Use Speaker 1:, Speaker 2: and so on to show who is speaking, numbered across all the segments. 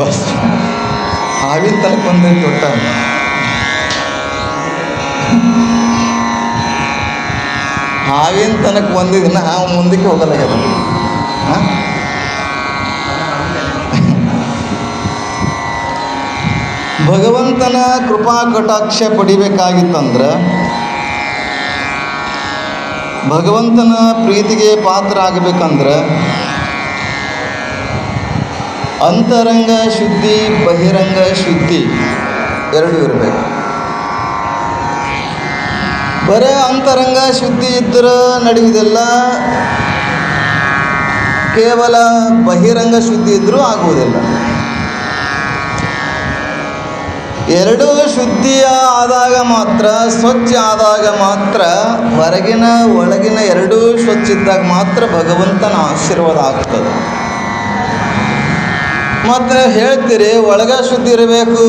Speaker 1: Bus ಹಾವಿನ ತನಕ ಬಂದೈತೆ ಒಟ್ಟ ಹಾವಿನ ತನಕ ಬಂದಿದ್ದನ್ನ ಹಾವು ಮುಂದಕ್ಕೆ ಹೋಗಲಾಗ್ಯದ. ಭಗವಂತನ ಕೃಪಾ ಕಟಾಕ್ಷ ಪಡಿಬೇಕಾಗಿತ್ತಂದ್ರೆ ಭಗವಂತನ ಪ್ರೀತಿಗೆ ಪಾತ್ರ ಆಗಬೇಕಂದ್ರೆ ಅಂತರಂಗ ಶುದ್ಧಿ, ಬಹಿರಂಗ ಶುದ್ಧಿ. ಎರಡು ಇರಬೇಕು. ಬರೇ ಅಂತರಂಗ ಶುದ್ಧಿ ಇದ್ದರೆ ನಡೆಯುವುದಿಲ್ಲ. ಕೇವಲ ಬಹಿರಂಗ ಶುದ್ಧಿ ಇದ್ದರೂ ಆಗುವುದಿಲ್ಲ. ಎರಡೂ ಶುದ್ಧಿಯ ಆದಾಗ ಮಾತ್ರ, ಸ್ವಚ್ಛ ಆದಾಗ ಮಾತ್ರ, ಹೊರಗಿನ, ಒಳಗಿನ ಎರಡೂ ಸ್ವಚ್ಛ ಇದ್ದಾಗ ಮಾತ್ರ ಭಗವಂತನ ಆಶೀರ್ವಾದ ಆಗ್ತದೆ. ಮತ್ತು ಹೇಳ್ತೀರಿ, ಒಳಗ ಶುದ್ಧಿ ಇರಬೇಕು,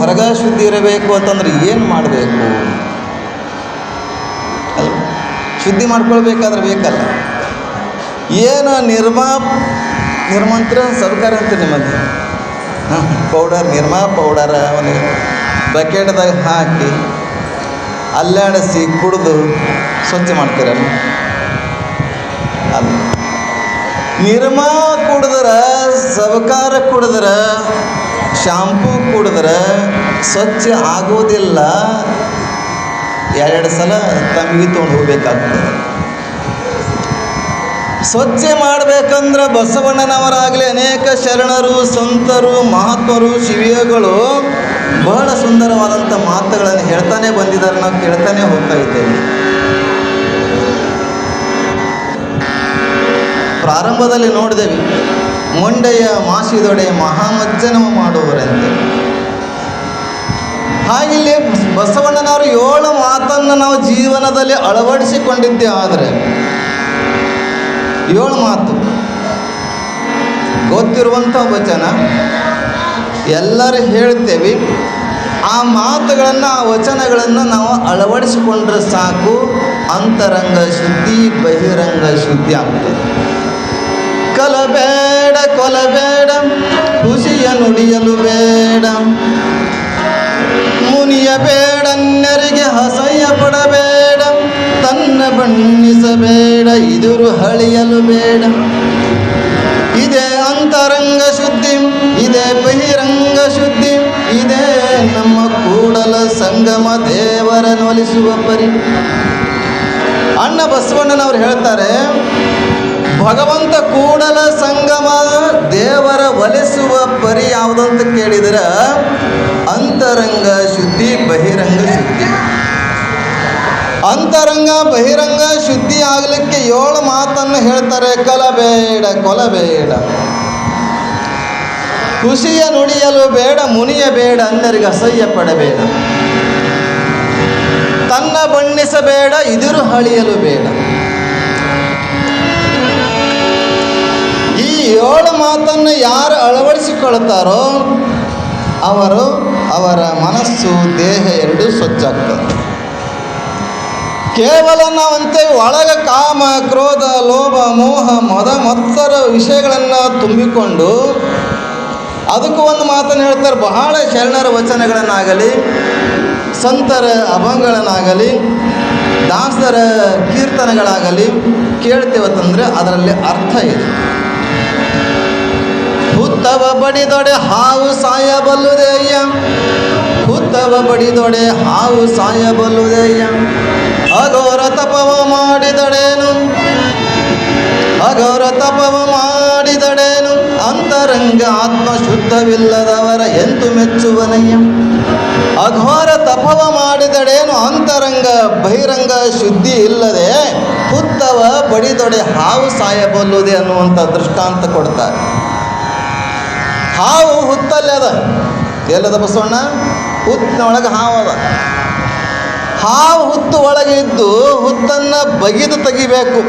Speaker 1: ಹೊರಗ ಶುದ್ಧಿ ಇರಬೇಕು ಅಂತಂದ್ರೆ ಏನು ಮಾಡಬೇಕು? ಅಲ್ವ ಶುದ್ಧಿ ಮಾಡ್ಕೊಳ್ಬೇಕಾದ್ರೆ ಬೇಕಲ್ಲ. ಏನು ನಿರ್ಮಾ, ನಿರ್ಮಂತ್ರ ಸರ್ಕಾರ ಅಂತ ನಿಮಗೆ ಪೌಡರ್, ನಿರ್ಮಾ ಪೌಡರ್ ಅವನಿಗೆ ಬಕೆಟ್ದಾಗ ಹಾಕಿ, ಅಲ್ಲಾಡಿಸಿ ಕುಡಿದು ಸ್ವಚ್ಛ ಮಾಡ್ತೀರಲ್ಲ? ಅದು ನಿರ್ಮಾ ಕುಡಿದ್ರೆ ಸಬಕಾರ ಕುಡಿದ್ರೆ, ಶಾಂಪೂ ಕುಡಿದ್ರೆ ಸ್ವಚ್ಛ ಆಗೋದಿಲ್ಲ. ಎರಡು ಸಲ ತಂಗಿ ತೊಗೊಂಡು ಹೋಗ್ಬೇಕಾಗ್ತದೆ. ಸ್ವಚ್ಛ ಮಾಡಬೇಕಂದ್ರೆ ಬಸವಣ್ಣನವರಾಗಲಿ ಅನೇಕ ಶರಣರು, ಸಂತರು ಮಹಾತ್ಮರು ಶಿವಿಯಗಳು ಬಹಳ ಸುಂದರವಾದಂಥ ಮಾತುಗಳನ್ನು ಹೇಳ್ತಾನೆ ಬಂದಿದ್ದಾರೆ. ನಾವು ಕೇಳ್ತಾನೆ ಹೋಗ್ತಾ ಇದ್ದೇವೆ. ಪ್ರಾರಂಭದಲ್ಲಿ ನೋಡಿದೆವು, ಮೊಂಡೆಯ ಮಾಸಿದೊಡೆ ಮಹಾಮಜ್ಜನವ ಮಾಡುವರಂತೆ. ಹಾಗಿಲ್ಲಿ ಬಸವಣ್ಣನವರು ಏಳು ಮಾತನ್ನು ನಾವು ಜೀವನದಲ್ಲಿ ಅಳವಡಿಸಿಕೊಂಡಿದ್ದೆ ಆದರೆ, ಏಳು ಮಾತು. ಗೊತ್ತಿರುವಂಥ ವಚನ ಎಲ್ಲರೂ ಹೇಳ್ತೇವೆ ಆ ಮಾತುಗಳನ್ನು, ಆ ವಚನಗಳನ್ನು ನಾವು ಅಳವಡಿಸಿಕೊಂಡ್ರೆ ಸಾಕು, ಅಂತರಂಗ ಶುದ್ಧಿ, ಬಹಿರಂಗ ಶುದ್ಧಿ ಆಗ್ತದೆ. ಕಲಬೇಡ, ಕೊಲಬೇಡ ಖುಷಿಯ ನುಡಿಯಲು ಬೇಡ. ಮುನಿಯ ಬೇಡನ್ನರಿಗೆ ಹಸಯ್ಯ ಪಡಬೇಡ, ತನ್ನ ಬಣ್ಣಿಸಬೇಡ, ಇದುರು ಹಳಿಯಲು ಬೇಡ. ಇದೇ ಅಂತರಂಗ ಶುದ್ಧಿ, ಇದೇ ಬಹಿರಂಗ ಶುದ್ಧಿ, ಇದೇ ನಮ್ಮ ಕೂಡಲ ಸಂಗಮ ದೇವರ ನೊಲಿಸುವ ಪರಿ. ಅಣ್ಣ ಬಸವಣ್ಣನವ್ರು ಹೇಳ್ತಾರೆ ಭಗವಂತ ಕೂಡಲ ಸಂಗಮ ದೇವರ ಒಲಿಸುವ ಪರಿ ಯಾವುದಂತ ಕೇಳಿದ್ರೆ? ಅಂತರಂಗ ಶುದ್ಧಿ, ಬಹಿರಂಗ ಶುದ್ಧಿ. ಅಂತರಂಗ, ಬಹಿರಂಗ ಶುದ್ಧಿ ಆಗಲಿಕ್ಕೆ ಏಳು ಮಾತನ್ನು ಹೇಳ್ತಾರೆ. ಕಲಬೇಡ ಕೊಲಬೇಡ ಖುಷಿಯ ನುಡಿಯಲು ಬೇಡ, ಮುನಿಯ ಬೇಡ, ಅಂದರಿಗೆ ಅಸಹ್ಯ ಪಡಬೇಡ. ತನ್ನ ಬಣ್ಣಿಸಬೇಡ, ಇದಿರು ಹಳಿಯಲು ಬೇಡ. ಈ ಏಳು ಮಾತನ್ನು ಯಾರು ಅಳವಡಿಸಿಕೊಳ್ತಾರೋ ಅವರು ಅವರ ಮನಸ್ಸು, ದೇಹ ಎರಡೂ ಸ್ವಚ್ಛಾಗ್ತದೆ. ಕೇವಲ ನಾವಂತೆ ಒಳಗ ಕಾಮ, ಕ್ರೋಧ, ಲೋಭ, ಮೋಹ, ಮದ ಮತ್ತರ ವಿಷಯಗಳನ್ನು ತುಂಬಿಕೊಂಡು ಅದಕ್ಕೂ ಒಂದು ಮಾತನ್ನು ಹೇಳ್ತಾರೆ. ಬಹಳ ಶರಣರ ವಚನಗಳನ್ನಾಗಲಿ, ಸಂತರ ಅಭಂಗಳನ್ನಾಗಲಿ, ದಾಸರ ಕೀರ್ತನೆಗಳಾಗಲಿ ಕೇಳ್ತೇವತ್ತಂದರೆ ಅದರಲ್ಲಿ ಅರ್ಥ ಇದೆ. ಹುತ್ತವ ಬಡಿದೊಡೆ ಹಾವು ಸಾಯಬಲ್ಲುದೆಯ್ಯ ಹುತ್ತವ ಬಡಿದೊಡೆ ಹಾವು ಸಾಯಬಲ್ಲುದೆಯ್ಯ ಅಘೋರ ತಪವ ಮಾಡಿದಡೇನು? ಅಘೋರ ತಪವ ಮಾಡಿದಡೇನು? ಅಂತರಂಗ ಆತ್ಮ ಶುದ್ಧವಿಲ್ಲದವರ ಎಂದು ಮೆಚ್ಚುವನಯ್ಯ? ಅಘೋರ ತಪವ ಮಾಡಿದಡೇನು? ಅಂತರಂಗ ಬಹಿರಂಗ ಶುದ್ಧಿ ಇಲ್ಲದೆ ಹುತ್ತವ ಬಡಿದೊಡೆ ಹಾವು ಸಾಯಬಲ್ಲುದೆ ಅನ್ನುವಂಥ ದೃಷ್ಟಾಂತ ಕೊಡ್ತಾರೆ. ಹಾವು ಹುತ್ತಲ್ಲೇ ಅದ. ಎಲ್ಲದ ಬಸವಣ್ಣ? ಹುತ್ತಿನೊಳಗೆ ಹಾವು ಅದ. ಹಾವು ಹುತ್ತು ಒಳಗೆ ಇದ್ದು ಹುತ್ತನ್ನು ಬಗಿದು ತೆಗಿಬೇಕು.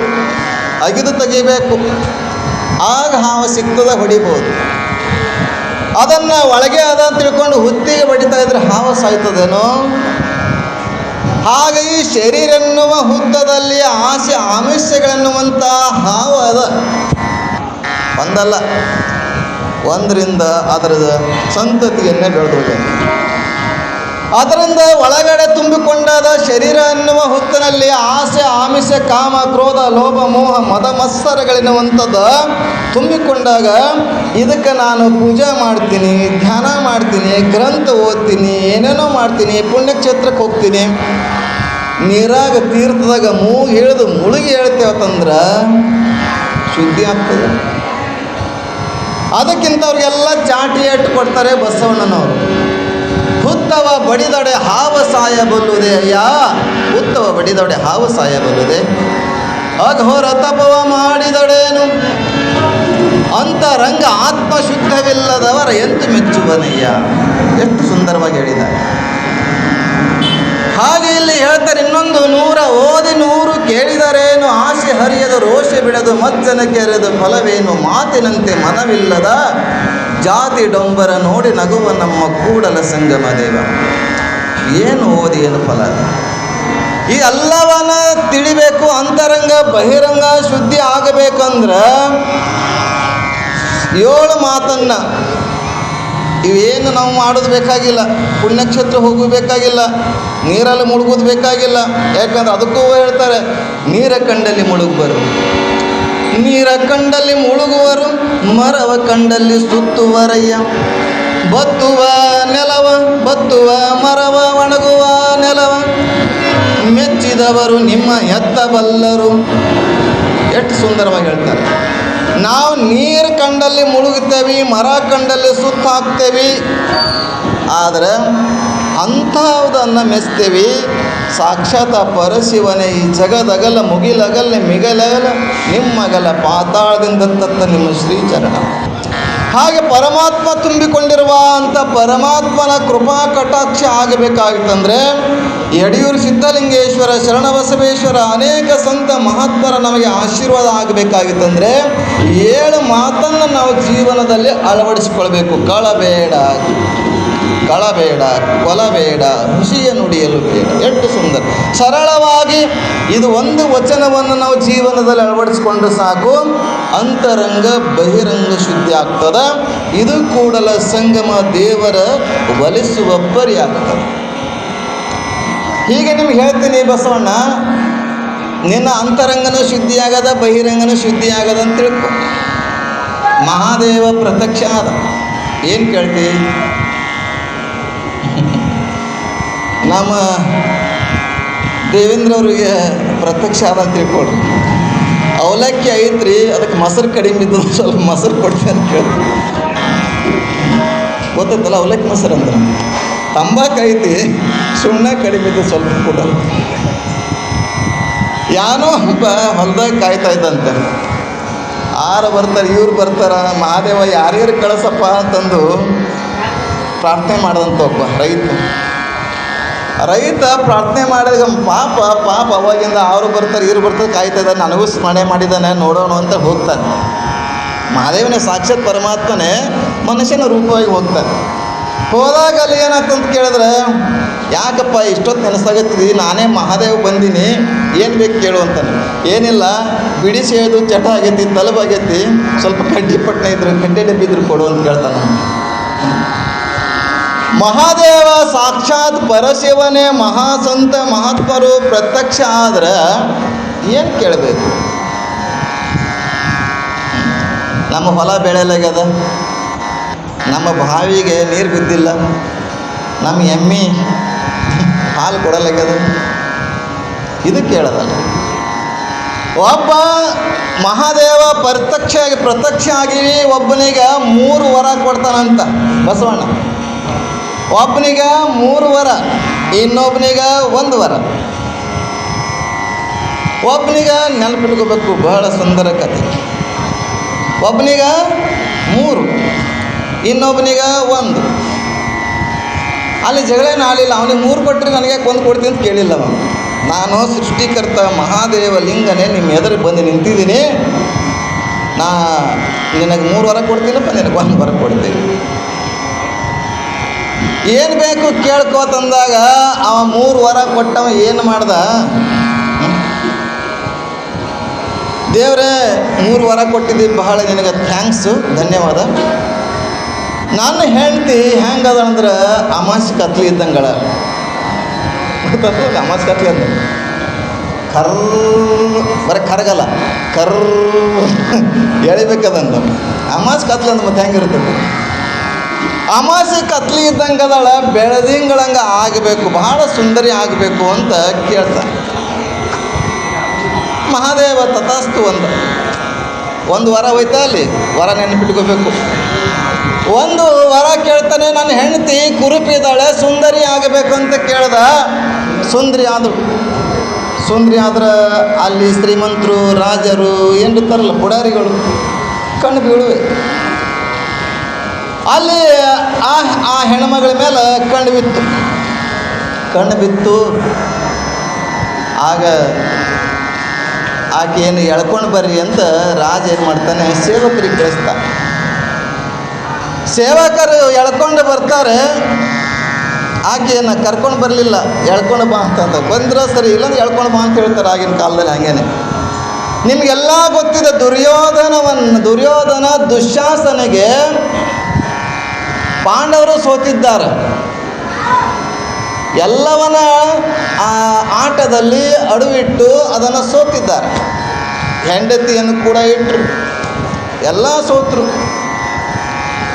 Speaker 1: ಅಗಿದು ತೆಗಿಬೇಕು. ಆಗ ಹಾವು ಸಿಗ್ತದ ಹೊಡಿಬೋದು. ಅದನ್ನು ಒಳಗೆ ಅದ ಅಂತ ತಿಳ್ಕೊಂಡು ಹುತ್ತಿಗೆ ಬಡಿತಾ ಇದ್ರೆ ಹಾವು ಸಾಯ್ತದೇನೋ? ಹಾಗೆ ಈ ಶರೀರ ಎನ್ನುವ ಹುತ್ತದಲ್ಲಿ ಆಸೆ ಆಮಿಷಗಳೆನ್ನುವಂಥ ಹಾವು ಅದ. ಒಂದಲ್ಲ. ಒಂದರಿಂದ ಅದರ ಸಂತತಿಯನ್ನೇ ಬೆಳೆದು ಅದರಿಂದ ಒಳಗಡೆ ತುಂಬಿಕೊಂಡಾದ ಶರೀರ ಎನ್ನುವ ಹೊತ್ತಿನಲ್ಲಿ ಆಸೆ, ಆಮಿಷ, ಕಾಮ, ಕ್ರೋಧ, ಲೋಭ, ಮೋಹ, ಮದ ಮತ್ಸರಗಳೆನ್ನುವಂಥದ್ದು ತುಂಬಿಕೊಂಡಾಗ ಇದಕ್ಕೆ ನಾನು ಪೂಜೆ ಮಾಡ್ತೀನಿ, ಧ್ಯಾನ ಮಾಡ್ತೀನಿ, ಗ್ರಂಥ ಓದ್ತೀನಿ, ಏನೇನೋ ಮಾಡ್ತೀನಿ, ಪುಣ್ಯಕ್ಷೇತ್ರಕ್ಕೆ ಹೋಗ್ತೀನಿ. ನೀರಾಗ ತೀರ್ಥದಾಗ ಮೂಗು ಇಳಿದು ಮುಳುಗಿ ಹೇಳ್ತೇವತ್ತಂದ್ರೆ ಶುದ್ಧಿ ಆಗ್ತದೆ. ಅದಕ್ಕಿಂತ ಅವ್ರಿಗೆಲ್ಲ ಚಾಟಿ ಏಟು ಕೊಡ್ತಾರೆ ಬಸವಣ್ಣನವರು. ಹುತ್ತವ ಬಡಿದೊಡೆ ಹಾವ ಸಾಯಬಲ್ಲುದೆ ಅಯ್ಯ. ಹುತ್ತವ ಬಡಿದೊಡೆ ಹಾವ ಸಾಯಬಲ್ಲುದೆ ಅಘೋರ ತಪವ ಮಾಡಿದೊಡೇನು? ಅಂತರಂಗ ಆತ್ಮ ಶುದ್ಧವಿಲ್ಲದವರ ಎಂತು ಮೆಚ್ಚುವನಯ್ಯ? ಎಷ್ಟು ಸುಂದರವಾಗಿ ಹೇಳಿದ್ದಾರೆ. ಹಾಗೆ ಇಲ್ಲಿ ಹೇಳ್ತಾರೆ, ಇನ್ನೊಂದು ನೂರ ಓದಿ ನೂರು ಕೇಳಿದರೇನು ಆಸೆ ಹರಿಯದ ರೋಷ ಬಿಡದು ಮಜ್ಜನ ಕೆರೆದು ಫಲವೇನು ಮಾತಿನಂತೆ ಮನವಿಲ್ಲದ ಜಾತಿ ಡೊಂಬರ ನೋಡಿ ನಗುವ ನಮ್ಮ ಕೂಡಲ ಸಂಗಮ ದೇವ. ಏನು ಓದಿ, ಏನು ಫಲ? ಈ ಎಲ್ಲವನ್ನ ತಿಳಿಬೇಕು, ಅಂತರಂಗ, ಬಹಿರಂಗ ಶುದ್ಧಿ ಆಗಬೇಕಂದ್ರೆ ಏಳು ಮಾತನ್ನ ಇವೇನು ನಾವು ಮಾಡೋದು ಬೇಕಾಗಿಲ್ಲ. ಪುಣ್ಯಕ್ಷೇತ್ರ ಹೋಗೋದು ಬೇಕಾಗಿಲ್ಲ. ನೀರಲ್ಲಿ ಮುಳುಗೋದು ಬೇಕಾಗಿಲ್ಲ. ಯಾಕಂದ್ರೆ ಅದಕ್ಕೂ ಹೇಳ್ತಾರೆ, ನೀರ ಕಂಡಲ್ಲಿ ಮುಳುಗುವರು. ನೀರ ಕಂಡಲ್ಲಿ ಮುಳುಗುವರು, ಮರವ ಕಂಡಲ್ಲಿ ಸುತ್ತುವರಯ್ಯ. ಬತ್ತುವ ನೆಲವ, ಬತ್ತುವ ಮರವ, ಒಣಗುವ ನೆಲವ. ಮೆಚ್ಚಿದವರು ನಿಮ್ಮ ಎತ್ತಬಲ್ಲರು. ಎಷ್ಟು ಸುಂದರವಾಗಿ ಹೇಳ್ತಾರೆ. ನಾವು ನೀರು ಕಂಡಲ್ಲಿ ಮುಳುಗುತ್ತೇವೆ, ಮರ ಕಂಡಲ್ಲಿ ಸುತ್ತ ಹಾಕ್ತೇವೆ. ಆದರೆ ಅಂಥವುದನ್ನು ಮೆಚ್ತೇವೆ. ಸಾಕ್ಷಾತ್ ಪರಶಿವನೇ ಈ ಜಗದಗಲ, ಮುಗಿಲಗಲ್ಲ, ಮಿಗಲಗಲ, ನಿಮ್ಮಗಲ, ಪಾತಾಳದಿಂದ ತತ್ತ ನಿಮ್ಮ ಶ್ರೀಚರಣ. ಹಾಗೆ ಪರಮಾತ್ಮ ತುಂಬಿಕೊಂಡಿರುವ ಅಂತ ಪರಮಾತ್ಮನ ಕೃಪಾ ಕಟಾಕ್ಷ ಆಗಬೇಕಾಗಿತ್ತಂದರೆ ಯಡಿಯೂರು ಸಿದ್ಧಲಿಂಗೇಶ್ವರ, ಶರಣಬಸವೇಶ್ವರ ಅನೇಕ ಸಂತ ಮಹಾತ್ಮರ ನಮಗೆ ಆಶೀರ್ವಾದ ಆಗಬೇಕಾಗಿತ್ತಂದರೆ ಏಳು ಮಾತನ್ನು ನಾವು ಜೀವನದಲ್ಲಿ ಅಳವಡಿಸಿಕೊಳ್ಬೇಕು. ಕಳಬೇಡ. ಕಳಬೇಡ ಕೊಲಬೇಡ ಋಷಿಯ ನುಡಿಯಲು ಬೇಡ. ಎಷ್ಟು ಸುಂದರ. ಸರಳವಾಗಿ ಇದು ಒಂದು ವಚನವನ್ನು ನಾವು ಜೀವನದಲ್ಲಿ ಅಳವಡಿಸಿಕೊಂಡು ಸಾಕು. ಅಂತರಂಗ ಬಹಿರಂಗ ಶುದ್ಧಿ ಆಗ್ತದೆ. ಇದು ಕೂಡಲ ಸಂಗಮ ದೇವರ ಒಲಿಸುವ ಪರಿ ಆಗ್ತದೆ ಹೀಗೆ ನಿಮ್ಗೆ ಹೇಳ್ತೀನಿ ಬಸವಣ್ಣ, ನಿನ್ನ ಅಂತರಂಗನೂ ಶುದ್ಧಿ ಆಗದ ಬಹಿರಂಗನೂ ಶುದ್ಧಿ ಆಗದ ಅಂತ ತಿಳ್ಕೊ. ಮಹಾದೇವ ಪ್ರತ್ಯಕ್ಷ ಆದ. ಏನು ಕೇಳ್ತಿ? ನಮ್ಮ ದೇವೇಂದ್ರ ಅವರಿಗೆ ಪ್ರತ್ಯಕ್ಷ ಆದ ಅಂತ ತಿಳ್ಕೊಳ್ರಿ. ಅವಲಕ್ಕಿ ಐತ್ರಿ, ಅದಕ್ಕೆ ಮೊಸರು ಕಡಿಮೆ ಇದ್ದು ಸ್ವಲ್ಪ ಮೊಸರು ಕೊಡ್ತೀನಿ ಅಂತ ಕೇಳಿ ಗೊತ್ತೈತಲ್ಲ ಅವಲಕ್ಕಿ ಮೊಸರು ಅಂದ್ರೆ? ತಂಬಾಕು ಐತಿ, ಸುಣ್ಣ ಕಡಿಮೆ ಇದ್ದು ಸ್ವಲ್ಪ ಕೂಡ ಯಾನೋ ಹಬ್ಬ ಹೊಲ್ದಾಗ ಕಾಯ್ತಾ ಇದ್ದಂತೆ. ಆರು ಬರ್ತಾರೆ, ಇವ್ರು ಬರ್ತಾರ, ಮಹಾದೇವ ಯಾರ್ಯಾರು ಕಳಿಸಪ್ಪ ಅಂತಂದು ಪ್ರಾರ್ಥನೆ ಮಾಡಿದಂಥ ಒಬ್ಬ ರೈತ. ರೈತ ಪ್ರಾರ್ಥನೆ ಮಾಡಿದಾಗ ಪಾಪ ಪಾಪ, ಅವಾಗಿಂದ ಅವರು ಬರ್ತಾರೆ ಇವ್ರು ಬರ್ತಾರೆ, ಕಾಯ್ತಾ ಇದ್ದಾರೆ, ನನಗೂ ಸ್ಮರಣೆ ಮಾಡಿದ್ದಾನೆ, ನೋಡೋಣ ಅಂತ ಹೋಗ್ತಾನೆ ಮಹಾದೇವನೇ ಸಾಕ್ಷಾತ್ ಪರಮಾತ್ಮನೇ ಮನುಷ್ಯನ ರೂಪವಾಗಿ ಹೋಗ್ತಾನೆ ಹೋದಾಗ ಅಲ್ಲಿ ಏನಾಗ್ತಂತ ಕೇಳಿದ್ರೆ, ಯಾಕಪ್ಪ, ಇಷ್ಟೊತ್ತು ನೆನೆಸಾಗತ್ತಿದಿ, ನಾನೇ ಮಹಾದೇವ್ ಬಂದೀನಿ, ಏನು ಬೇಕು ಕೇಳು ಅಂತಾನೆ. ಏನಿಲ್ಲ, ಬಿಡಿಸಿ ಹೇಳ್ದು ಚಟ ಆಗೈತಿ, ತಲುಪಾಗೈತಿ, ಸ್ವಲ್ಪ ಕಡ್ಡಿ ಪಟ್ಟಣ ಇದ್ರೆ ಕಡ್ಡಿ ಡಬ್ಬಿದ್ರು ಕೊಡು ಅಂತ ಕೇಳ್ತಾನೆ. ಮಹಾದೇವ ಸಾಕ್ಷಾತ್ ಪರಶಿವನೇ ಮಹಾಸಂತ ಮಹಾತ್ಮರು ಪ್ರತ್ಯಕ್ಷ ಆದ್ರೆ ಏನು ಕೇಳಬೇಕು? ನಮ್ಮ ಹೊಲ ಬೆಳೆಯಲಾಗ್ಯದ. ನಮ್ಮ ಬಾವಿಗೆ ನೀರು ಬಿದ್ದಿಲ್ಲ. ನಮ್ಮ ಎಮ್ಮಿ ಹಾಲು ಕೊಡಲಾಗ್ಯದ. ಇದು ಕೇಳದಲ್ಲ. ಒಬ್ಬ ಮಹಾದೇವ ಪ್ರತ್ಯಕ್ಷ ಪ್ರತ್ಯಕ್ಷ ಆಗಿ ಒಬ್ಬನಿಗೆ ಮೂರು ವರ ಕೊಡ್ತಾನಂತ ಬಸವಣ್ಣ. ಒಬ್ಬನಿಗೆ ಮೂರು ವರ ಇನ್ನೊಬ್ಬನಿಗೆ ಒಂದು ವರ. ಒಬ್ಬನಿಗೆ ನೆನಪಿಟ್ಕೋಬೇಕು, ಬಹಳ ಸುಂದರ ಕಥೆ. ಒಬ್ಬನಿಗ ಮೂರು ಇನ್ನೊಬ್ಬನಿಗೆ ಒಂದು. ಅಲ್ಲಿ ಜಗಳೇನು ಆಲಿಲ್ಲ ಅವನಿಗೆ ಮೂರು ಕೊಟ್ಟರೆ ನನಗೆ ಒಂದು ಕೊಡ್ತೀನಿ ಅಂತ ಕೇಳಿಲ್ಲ ಅವನು. ನಾನು ಸೃಷ್ಟಿಕರ್ತ ಮಹಾದೇವ ಲಿಂಗನೇ, ನಿಮ್ಮ ಎದುರು ಬಂದು ನಿಂತಿದ್ದೀನಿ. ನಾ ನಿನಗೆ ಮೂರು ವರ ಕೊಡ್ತೀನಪ್ಪ, ನಿನಗೆ ಒಂದು ವರ ಕೊಡ್ತೀನಿ. ಏನು ಬೇಕು ಕೇಳ್ಕೋ ತಂದಾಗ ಅವ ಮೂರು ವರ ಕೊಟ್ಟವ ಏನು ಮಾಡ್ದ? ದೇವರೇ, ಮೂರು ವರ ಕೊಟ್ಟಿದ್ದು ಬಹಳ ನಿನಗೆ ಥ್ಯಾಂಕ್ಸು ಧನ್ಯವಾದ. ನನ್ನ ಹೆಂಡತಿ ಹೆಂಗದ ಅಂದ್ರೆ ಅಮಾಸಿ ಕತ್ಲಿ ಇದ್ದಂಗಳ. ಅಮಾಸ್ ಕತ್ಲಿ ಅಂತ ಕರ್ ಬರೀ ಕರಗಲ್ಲ ಕರ್ ಎಳಿಬೇಕದಂತ. ಅಮಾಸ್ ಕತ್ಲಿ ಅಂದ್ರೆ ಮತ್ತೆ ಹೆಂಗಿರ್ತದೆ ಅಮಾಸೆ ಕತ್ಲಿ ಇದ್ದಂಗದಳ ಬೆಳದಿಂಗಳಂಗ ಆಗಬೇಕು, ಬಹಳ ಸುಂದರಿ ಆಗಬೇಕು ಅಂತ ಕೇಳ್ತಾನೆ. ಮಹಾದೇವ ತಥಾಸ್ತು ಒಂದು ಒಂದು ವರ ಹೋಯ್ತಾ ಅಲ್ಲಿ? ವರ ನೆನಪಿಟ್ಕೋಬೇಕು. ಒಂದು ವರ ಕೇಳ್ತಾನೆ, ನನ್ನ ಹೆಂಡತಿ ಕುರುಪಿದ್ದಾಳೆ ಸುಂದರಿ ಆಗಬೇಕು ಅಂತ ಕೇಳ್ದ. ಸುಂದರಿ ಆದಳು ಸುಂದರಿ ಆದ್ರೆ ಅಲ್ಲಿ ಶ್ರೀಮಂತರು, ರಾಜರು ಏನಿರ್ತಾರಲ್ಲ ಪುಡಾರಿಗಳು, ಕಣ್ಣು ಬೀಳುವೆ. ಅಲ್ಲಿ ಆ ಆ ಹೆಣ್ಮಗಳ ಮೇಲೆ ಕಣ್ಣು ಬಿತ್ತು. ಕಣ್ಣು ಬಿತ್ತು. ಆಗ ಆಕೆಯನ್ನು ಎಳ್ಕೊಂಡು ಬರ್ರಿ ಅಂತ ರಾಜ ಏನು ಮಾಡ್ತಾನೆ, ಸೇವಕರಿಗೆ ಕಳಿಸ್ತಾನೆ. ಸೇವಕರು ಎಳ್ಕೊಂಡು ಬರ್ತಾರೆ. ಆಕೆಯನ್ನು ಕರ್ಕೊಂಡು ಬರಲಿಲ್ಲ. ಎಳ್ಕೊಂಡು ಬಾ ಅಂತ ಬಂದ್ರೆ ಸರಿ, ಇಲ್ಲಾಂದ್ರೆ ಎಳ್ಕೊಂಡು ಬಾ ಅಂತ ಹೇಳ್ತಾರೆ ಆಗಿನ ಕಾಲದಲ್ಲಿ ಹಾಗೇನೆ. ನಿಮಗೆಲ್ಲ ಗೊತ್ತಿದೆ, ದುರ್ಯೋಧನವನ್ನು, ದುರ್ಯೋಧನ ದುಶ್ಯಾಸನಿಗೆ ಪಾಂಡವರು ಸೋತಿದ್ದಾರೆ. ಎಲ್ಲವನ್ನ ಆ ಆಟದಲ್ಲಿ ಅಡುವಿಟ್ಟು ಅದನ್ನು ಸೋತಿದ್ದಾರೆ. ಹೆಂಡತಿಯನ್ನು ಕೂಡ ಇಟ್ಟರು ಎಲ್ಲ ಸೋತರು.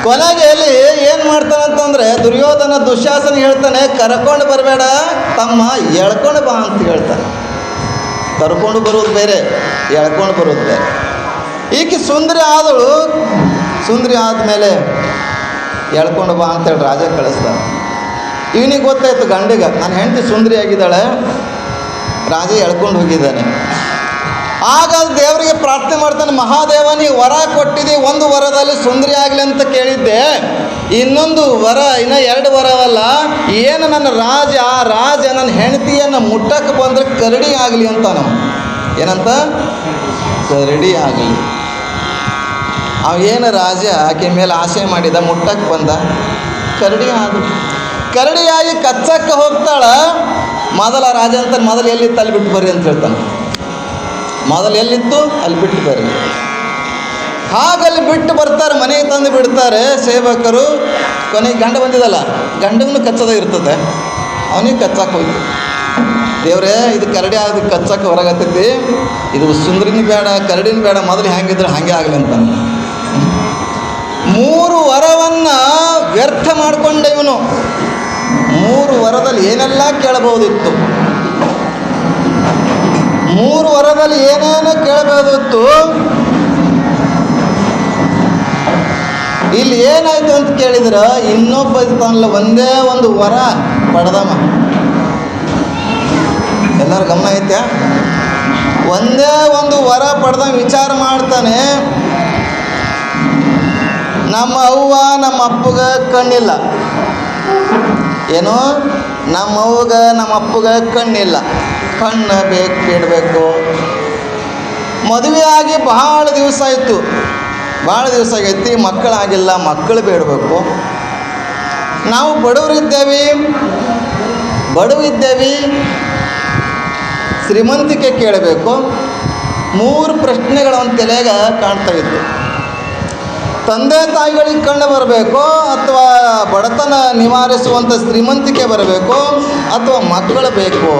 Speaker 1: ಕೊನೆಗೆ ಅಲ್ಲಿ ಏನು ಮಾಡ್ತಾನಂತಂದರೆ ದುರ್ಯೋಧನ ದುಶ್ಯಾಸನ ಹೇಳ್ತಾನೆ, ಕರ್ಕೊಂಡು ಬರಬೇಡ, ತಮ್ಮ ಎಳ್ಕೊಂಡು ಬಾ ಅಂತ ಹೇಳ್ತಾನೆ. ಕರ್ಕೊಂಡು ಬರೋದು ಬೇರೆ, ಎಳ್ಕೊಂಡು ಬರೋದು ಬೇರೆ. ಈಕೆ ಸುಂದರಿ ಆದಳು. ಸುಂದರಿ ಆದಮೇಲೆ ಎಳ್ಕೊಂಡು ಬಾ ಅಂತೇಳಿ ರಾಜ ಕಳಿಸ್ತಾನೆ ಇವನಿಗೆ ಗೊತ್ತಾಯ್ತು ಗಂಡಿಗ ನನ್ನ ಹೆಂಡತಿ ಸುಂದರಿ ಆಗಿದ್ದಾಳೆ, ರಾಜ ಎಳ್ಕೊಂಡು ಹೋಗಿದ್ದಾನೆ. ಆಗ ದೇವರಿಗೆ ಪ್ರಾರ್ಥನೆ ಮಾಡ್ತಾನೆ, ಮಹಾದೇವ, ನೀ ವರ ಕೊಟ್ಟಿದ್ದಿ ಒಂದು ವರದಲ್ಲಿ ಸುಂದರಿ ಆಗಲಿ ಅಂತ ಕೇಳಿದ್ದೆ. ಇನ್ನೊಂದು ವರ, ಇನ್ನು ಎರಡು ವರವಲ್ಲ, ಏನು ನನ್ನ ರಾಜ, ಆ ರಾಜ ನನ್ನ ಹೆಂಡತಿಯನ್ನು ಮುಟ್ಟಕ್ಕೆ ಬಂದರೆ ಕರಡಿ ಆಗಲಿ ಅಂತ ನಾವು ಏನಂತ? ಕರಡಿ ಆಗಲಿ. ಅವ ಏನು ರಾಜ ಆಕೆ ಮೇಲೆ ಆಸೆ ಮಾಡಿದ ಮುಟ್ಟಕ್ಕೆ ಬಂದ. ಕರಡಿ ಆದ ಕರಡಿಯಾಗಿ ಕಚ್ಚಕ್ಕೆ ಹೋಗ್ತಾಳ. ಮೊದಲ ರಾಜ ಅಂತ ಮೊದಲು ಎಲ್ಲಿತ್ತು? ಅಲ್ಲಿ ಬಿಟ್ಟು ಬರ್ರಿ ಅಂತ ಹೇಳ್ತಾನೆ. ಮೊದಲು ಎಲ್ಲಿತ್ತು? ಅಲ್ಲಿ ಬಿಟ್ಟು ಬರ್ರಿ. ಹಾಗಲ್ಲಿ ಬಿಟ್ಟು ಬರ್ತಾರೆ, ಮನೆಗೆ ತಂದು ಬಿಡ್ತಾರೆ ಸೇವಕರು. ಕೊನೆಗೆ ಗಂಡ ಬಂದಿದಲ್ಲ ಗಂಡಗೂ ಕಚ್ಚದ ಇರ್ತದೆ. ಅವನಿಗೆ ಕಚ್ಚಕ್ಕೆ ಹೋಯ್ತು. ದೇವ್ರೇ, ಇದು ಕರಡಿ ಆದ ಕಚ್ಚಕ್ಕೆ ಹೊರಗತ್ತೈತಿ ಇದು ಸುಂದರಿನ ಬೇಡ, ಕರಡಿನ ಬೇಡ, ಮೊದಲು ಹೆಂಗಿದ್ರೆ ಹಾಗೆ ಆಗಲಿ ಅಂತ ಮೂರು ವರವನ್ನು ವ್ಯರ್ಥ ಮಾಡಿಕೊಂಡ ಇವನು ಮೂರು ವರದಲ್ಲಿ ಏನೆಲ್ಲ ಕೇಳಬಹುದಿತ್ತು? ಮೂರು ವರದಲ್ಲಿ ಏನೇನು ಕೇಳಬಹುದಿತ್ತು? ಇಲ್ಲಿ ಏನಾಯ್ತು ಅಂತ ಕೇಳಿದ್ರೆ, ಇನ್ನೊಬ್ಬ ಇರ್ತಾನಲ್ಲ ಒಂದೇ ಒಂದು ವರ ಪಡೆದಮ್ಮ ಎಲ್ಲರೂ ಗಮನ ಐತ್ಯಾ ಒಂದೇ ಒಂದು ವರ ಪಡೆದ ವಿಚಾರ ಮಾಡ್ತಾನೆ ನಮ್ಮ ಅವ್ವ, ನಮ್ಮ ಅಪ್ಪಗ ಕಣ್ಣಿಲ್ಲ. ಏನು? ನಮ್ಮ ಅವ್ವಗ, ನಮ್ಮ ಅಪ್ಪಗ ಕಣ್ಣಿಲ್ಲ. ಕಣ್ಣು ಬೇಕು ಬಿಡಬೇಕು ಮದುವೆ ಆಗಿ ಬಹಳ ದಿವಸ ಆಯಿತು. ಭಾಳ ದಿವಸ ಆಗೈತಿ, ಮಕ್ಕಳಾಗಿಲ್ಲ, ಮಕ್ಕಳು ಬೇಡಬೇಕು. ನಾವು ಬಡವರಿದ್ದೇವೆ ಬಡವಿದ್ದೇವೆ ಶ್ರೀಮಂತಿಕೆ ಕೇಳಬೇಕು. ಮೂರು ಪ್ರಶ್ನೆಗಳ ಒಂದು ಕಾಣ್ತಾ ಇತ್ತು ತಂದೆ ತಾಯಿಗಳಿಗೆ ಕಂಡು ಬರಬೇಕು ಅಥವಾ ಬಡತನ ನಿವಾರಿಸುವಂಥ ಶ್ರೀಮಂತಿಕೆ ಬರಬೇಕು ಅಥವಾ ಮಕ್ಕಳು ಬೇಕು?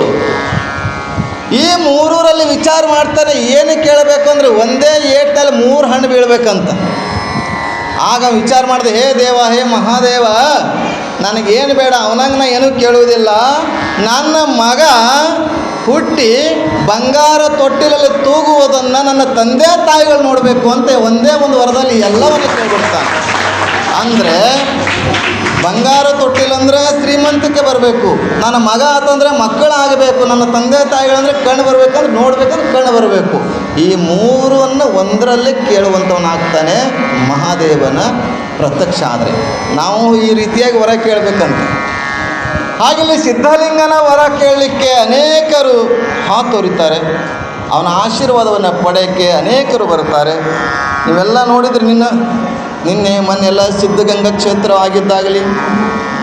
Speaker 1: ಈ ಮೂರೂರಲ್ಲಿ ವಿಚಾರ ಮಾಡ್ತಾರೆ, ಏನು ಕೇಳಬೇಕು ಅಂದರೆ ಒಂದೇ ಏಟ್ನಲ್ಲಿ ಮೂರು ಹಣ್ಣು ಬೀಳಬೇಕಂತ. ಆಗ ವಿಚಾರ ಮಾಡಿದೆ, ಹೇ ದೇವ, ಹೇ ಮಹಾದೇವ, ನನಗೇನು ಬೇಡ, ಅವನಂಗೆ ಏನೂ ಕೇಳುವುದಿಲ್ಲ. ನನ್ನ ಮಗ ಹುಟ್ಟಿ ಬಂಗಾರ ತೊಟ್ಟಿಲಲ್ಲಿ ತೂಗುವುದನ್ನು ನನ್ನ ತಂದೆ ತಾಯಿಗಳು ನೋಡಬೇಕು ಅಂತ ಒಂದೇ ಒಂದು ವರದಲ್ಲಿ ಎಲ್ಲವನ್ನು ಕೇಳ್ಬಿಡ್ತಾನೆ ಅಂದರೆ ಬಂಗಾರ ತೊಟ್ಟಿಲಂದ್ರೆ ಶ್ರೀಮಂತಿಕೆ ಬರಬೇಕು, ನನ್ನ ಮಗ ಆತಂದ್ರೆ ಮಕ್ಕಳಾಗಬೇಕು, ನನ್ನ ತಂದೆ ತಾಯಿಗಳಂದರೆ ಕಣ್ಣು ಬರಬೇಕಂದ್ರೆ ನೋಡ್ಬೇಕಂದ್ರೆ ಕಣ್ಣು ಬರಬೇಕು. ಈ ಮೂರನ್ನು ಒಂದರಲ್ಲಿ ಕೇಳುವಂಥವನಾಗ್ತಾನೆ ಮಹಾದೇವನ ಪ್ರತ್ಯಕ್ಷ ಆದರೆ. ನಾವು ಈ ರೀತಿಯಾಗಿ ಹೊರ ಕೇಳಬೇಕಂತ. ಹಾಗೆಲ್ಲಿ ಸಿದ್ಧಲಿಂಗನ ವರ ಕೇಳಲಿಕ್ಕೆ ಅನೇಕರು ಹಾತೊರಿತಾರೆ ಅವನ ಆಶೀರ್ವಾದವನ್ನು ಪಡೆಯೋಕ್ಕೆ ಅನೇಕರು ಬರ್ತಾರೆ ನೀವೆಲ್ಲ ನೋಡಿದ್ರೆ ನಿನ್ನ, ನಿನ್ನೆ ಮೊನ್ನೆಲ್ಲ ಸಿದ್ಧಗಂಗಾ ಕ್ಷೇತ್ರವಾಗಿದ್ದಾಗಲಿ,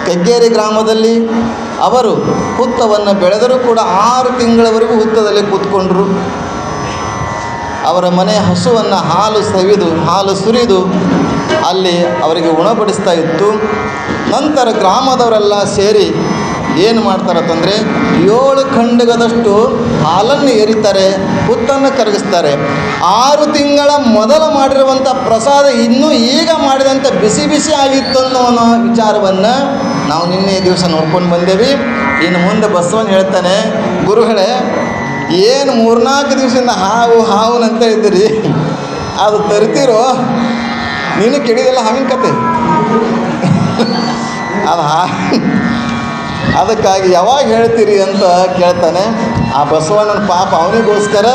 Speaker 1: ಕಗ್ಗೇರಿ ಗ್ರಾಮದಲ್ಲಿ ಅವರು ಹುತ್ತವನ್ನು ಬೆಳೆದರೂ ಕೂಡ ಆರು ತಿಂಗಳವರೆಗೂ ಹುತ್ತದಲ್ಲಿ ಕೂತ್ಕೊಂಡ್ರು. ಅವರ ಮನೆ ಹಸುವನ್ನು ಹಾಲು ಸವಿದು, ಹಾಲು ಸುರಿದು ಅಲ್ಲಿ ಅವರಿಗೆ ಉಣಬಡಿಸ್ತಾ ಇತ್ತು. ನಂತರ ಗ್ರಾಮದವರೆಲ್ಲ ಸೇರಿ ಏನು ಮಾಡ್ತಾರಂತಂದರೆ ಏಳು ಖಂಡಗದಷ್ಟು ಹಾಲನ್ನು ಎರಿತಾರೆ ಹುತ್ತನ್ನು ಕರಗಿಸ್ತಾರೆ. ಆರು ತಿಂಗಳ ಮೊದಲು ಮಾಡಿರುವಂಥ ಪ್ರಸಾದ ಇನ್ನೂ ಈಗ ಮಾಡಿದಂಥ ಬಿಸಿ ಬಿಸಿ ಆಗಿತ್ತು ಅನ್ನೋ ವಿಚಾರವನ್ನು ನಾವು ನಿನ್ನೆ ದಿವಸ ನೋಡ್ಕೊಂಡು ಬಂದೇವಿ. ಇನ್ನು ಮುಂದೆ ಬಸವನ್ ಹೇಳ್ತಾನೆ, ಗುರುಗಳೇ, ಏನು ಮೂರ್ನಾಲ್ಕು ದಿವಸದಿಂದ ಹಾವು ಹಾವು ಅಂತ ಇದ್ದೀರಿ? ಅದು ತರ್ತಿರೋ? ನೀನು ಕೆಡಿದಲ್ಲ ಹಾವಿನ ಕತೆ. ಅದು ಹಾ ಅದಕ್ಕಾಗಿ ಯಾವಾಗ ಹೇಳ್ತೀರಿ ಅಂತ ಕೇಳ್ತಾನೆ. ಆ ಬಸವಣ್ಣನ ಪಾಪ ಅವನಿಗೋಸ್ಕರ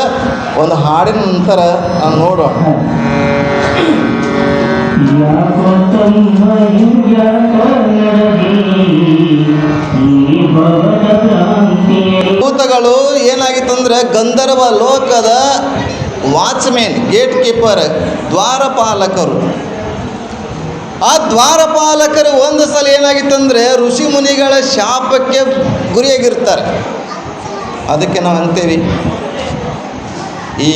Speaker 1: ಒಂದು ಹಾಡಿನ ನಂತರ ನಾವು ನೋಡೋಣ. ಭೂತಗಳು ಏನಾಗಿತ್ತಂದ್ರೆ ಗಂಧರ್ವ ಲೋಕದ ವಾಚ್ಮೇನ್ ಗೇಟ್ ಕೀಪರ್ ದ್ವಾರಪಾಲಕರು. ಆ ದ್ವಾರಪಾಲಕರು ಒಂದು ಸಲ ಏನಾಗಿತ್ತಂದರೆ ಋಷಿ ಮುನಿಗಳ ಶಾಪಕ್ಕೆ ಗುರಿಯಾಗಿರ್ತಾರೆ. ಅದಕ್ಕೆ ನಾವು ಅಂತೀವಿ, ಈ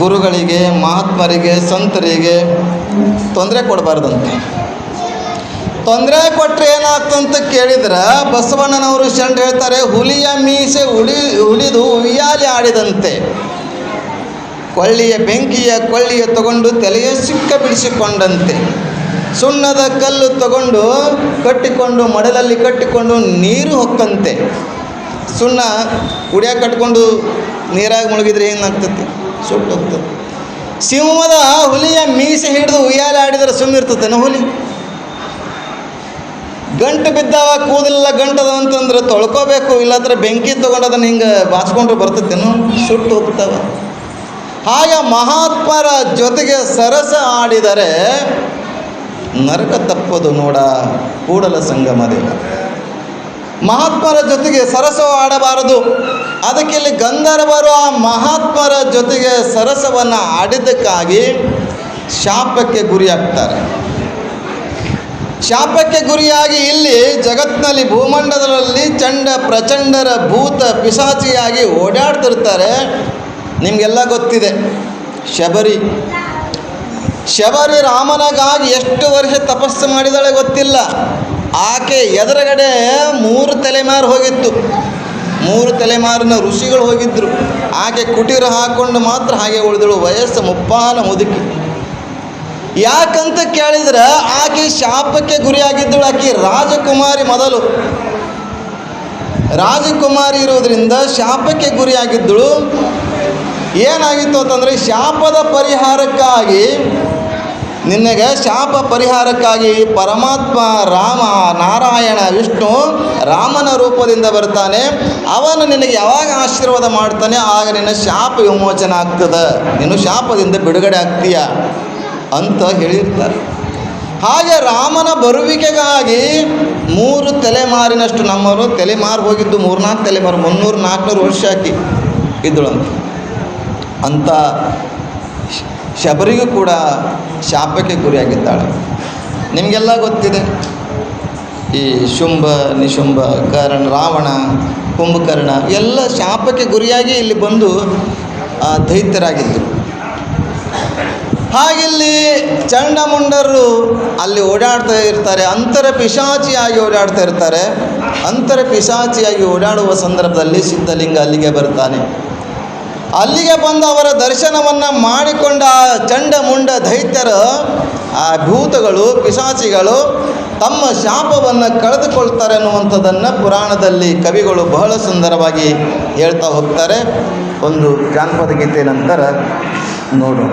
Speaker 1: ಗುರುಗಳಿಗೆ, ಮಹಾತ್ಮರಿಗೆ, ಸಂತರಿಗೆ ತೊಂದರೆ ಕೊಡಬಾರ್ದಂತೆ. ತೊಂದರೆ ಕೊಟ್ಟರೆ ಏನಾಗ್ತಂತ ಕೇಳಿದ್ರೆ ಬಸವಣ್ಣನವರು ಶಂಡ್ ಹೇಳ್ತಾರೆ, ಹುಲಿಯ ಮೀಸೆ ಉಳಿ, ಉಳಿದು ಉಯ್ಯಾಲಿ ಆಡಿದಂತೆ. ಕೊಳ್ಳಿಯ ಬೆಂಕಿಯ ಕೊಳ್ಳಿಯ ತಗೊಂಡು ತಲೆಯ ಸಿಕ್ಕ ಬಿಡಿಸಿಕೊಂಡಂತೆ. ಸುಣ್ಣದ ಕಲ್ಲು ತಗೊಂಡು ಕಟ್ಟಿಕೊಂಡು, ಮಡಲಲ್ಲಿ ಕಟ್ಟಿಕೊಂಡು ನೀರು ಹೊಕ್ಕಂತೆ ಸುಣ್ಣ ಉಡಿಯ ಕಟ್ಕೊಂಡು ನೀರಾಗಿ ಮುಳುಗಿದ್ರೆ ಏನಾಗ್ತದೆ? ಸುಟ್ಟು ಹೋಗ್ತದೆ. ಸಿಂಹದ ಹುಲಿಯ ಮೀಸೆ ಹಿಡಿದು ಉಯ್ಯಾಲೆ ಆಡಿದ್ರೆ ಸುಮ್ಮಿರ್ತತೇನ ಹುಲಿ. ಗಂಟು ಬಿದ್ದಾವ ಕೂದಲೆಲ್ಲ ಗಂಟದ ಅಂತಂದ್ರೆ ತೊಳ್ಕೋಬೇಕು, ಇಲ್ಲಾಂದ್ರೆ ಬೆಂಕಿ ತೊಗೊಂಡು ಅದನ್ನು ಹಿಂಗೆ ಬಾಚ್ಕೊಂಡ್ರೆ ಬರ್ತೈತೇನು ಸುಟ್ಟು ಹೋಗ್ತಾವ. ಹಾಗೆ ಮಹಾತ್ಮರ ಜೊತೆಗೆ ಸರಸ ಆಡಿದರೆ ನರಕ ತಪ್ಪದು ನೋಡ ಕೂಡಲ ಸಂಗಮ ದೇವ ಮಹಾತ್ಮರ ಜೊತೆಗೆ ಸರಸ ಆಡಬಾರದು. ಅದಕ್ಕೆ ಇಲ್ಲಿ ಗಂಧರ್ವರು ಆ ಮಹಾತ್ಮರ ಜೊತೆಗೆ ಸರಸವನ್ನು ಆಡಿದ್ದಕ್ಕಾಗಿ ಶಾಪಕ್ಕೆ ಗುರಿಯಾಗ್ತಾರೆ. ಶಾಪಕ್ಕೆ ಗುರಿಯಾಗಿ ಇಲ್ಲಿ ಜಗತ್ತಿನಲ್ಲಿ ಭೂಮಂಡಲದಲ್ಲಿ ಚಂಡ ಪ್ರಚಂಡರ ಭೂತ ಪಿಶಾಚಿಯಾಗಿ ಓಡಾಡ್ತಿರ್ತಾರೆ. ನಿಮಗೆಲ್ಲ ಗೊತ್ತಿದೆ. ಶಬರಿ. ಶಬರಿ ರಾಮನಗಾಗಿ ಎಷ್ಟು ವರ್ಷ ತಪಸ್ಸು ಮಾಡಿದಾಳೆ ಗೊತ್ತಿಲ್ಲ. ಆಕೆ ಎದುರುಗಡೆ ಮೂರು ತಲೆಮಾರು ಹೋಗಿತ್ತು. ಮೂರು ತಲೆಮಾರಿನ ಋಷಿಗಳು ಹೋಗಿದ್ದರು ಆಕೆ ಕುಟೀರ ಹಾಕ್ಕೊಂಡು ಮಾತ್ರ ಹಾಗೆ ಉಳಿದಳು. ವಯಸ್ಸು ಮುಪ್ಪಾನ ಮುದುಕಿ. ಯಾಕಂತ ಕೇಳಿದ್ರೆ ಆಕೆ ಶಾಪಕ್ಕೆ ಗುರಿಯಾಗಿದ್ದಳು. ಆಕೆ ರಾಜಕುಮಾರಿ ಮೊದಲು. ರಾಜಕುಮಾರಿ ಇರೋದ್ರಿಂದ ಶಾಪಕ್ಕೆ ಗುರಿಯಾಗಿದ್ದಳು. ಏನಾಗಿತ್ತು ಅಂತಂದರೆ ಶಾಪದ ಪರಿಹಾರಕ್ಕಾಗಿ ನಿನಗೆ ಶಾಪ ಪರಿಹಾರಕ್ಕಾಗಿ ಪರಮಾತ್ಮ ರಾಮ, ನಾರಾಯಣ, ವಿಷ್ಣು ರಾಮನ ರೂಪದಿಂದ ಬರ್ತಾನೆ. ಅವನು ನಿನಗೆ ಯಾವಾಗ ಆಶೀರ್ವಾದ ಮಾಡ್ತಾನೆ? ಆಗ ನಿನ್ನ ಶಾಪ ವಿಮೋಚನೆ ಆಗ್ತದೆ. ನೀನು ಶಾಪದಿಂದ ಬಿಡುಗಡೆ ಆಗ್ತೀಯ ಅಂತ ಹೇಳಿರ್ತಾರೆ. ಹಾಗೆ ರಾಮನ ಬರುವಿಕೆಗಾಗಿ ಮೂರು ತಲೆಮಾರಿನಷ್ಟು ನಮ್ಮವರು ತಲೆಮಾರು ಹೋಗಿದ್ದು ಮೂರ್ನಾಲ್ಕು ತಲೆಮಾರು, ಮುನ್ನೂರು ನಾಲ್ಕುನೂರು ವರ್ಷ ಹಾಕಿ ಇದ್ದಳು ಅಂಥ ಶ- ಶಬರಿಗೂ ಕೂಡ ಶಾಪಕ್ಕೆ ಗುರಿಯಾಗಿದ್ದಾಳೆ. ನಿಮಗೆಲ್ಲ ಗೊತ್ತಿದೆ? ಈ ಶುಂಭ, ನಿಶುಂಭ, ಕರ್ಣ, ರಾವಣ, ಕುಂಭಕರ್ಣ ಎಲ್ಲ ಶಾಪಕ್ಕೆ ಗುರಿಯಾಗಿ ಇಲ್ಲಿ ಬಂದು ದೈತ್ಯರಾಗಿದ್ದರು ಹಾಗಿಲ್ಲಿ ಚಂಡಮುಂಡರು ಅಲ್ಲಿ ಓಡಾಡ್ತಾ ಇರ್ತಾರೆ, ಅಂತರ ಪಿಶಾಚಿಯಾಗಿ ಓಡಾಡ್ತಾ ಇರ್ತಾರೆ. ಅಂತರ ಪಿಶಾಚಿಯಾಗಿ ಓಡಾಡುವ ಸಂದರ್ಭದಲ್ಲಿ ಸಿದ್ಧಲಿಂಗ ಅಲ್ಲಿಗೆ ಬರ್ತಾನೆ. ಅಲ್ಲಿಗೆ ಬಂದು ಅವರ ದರ್ಶನವನ್ನು ಮಾಡಿಕೊಂಡ ಆ ಚಂಡಮುಂಡ ದೈತ್ಯರು, ಆ ಭೂತಗಳು, ಪಿಶಾಚಿಗಳು ತಮ್ಮ ಶಾಪವನ್ನು ಕಳೆದುಕೊಳ್ತಾರೆ ಅನ್ನುವಂಥದ್ದನ್ನು ಪುರಾಣದಲ್ಲಿ ಕವಿಗಳು ಬಹಳ ಸುಂದರವಾಗಿ ಹೇಳ್ತಾ ಹೋಗ್ತಾರೆ. ಒಂದು ಜಾನಪದ ಗೀತೆ ನಂತರ ನೋಡೋಣ.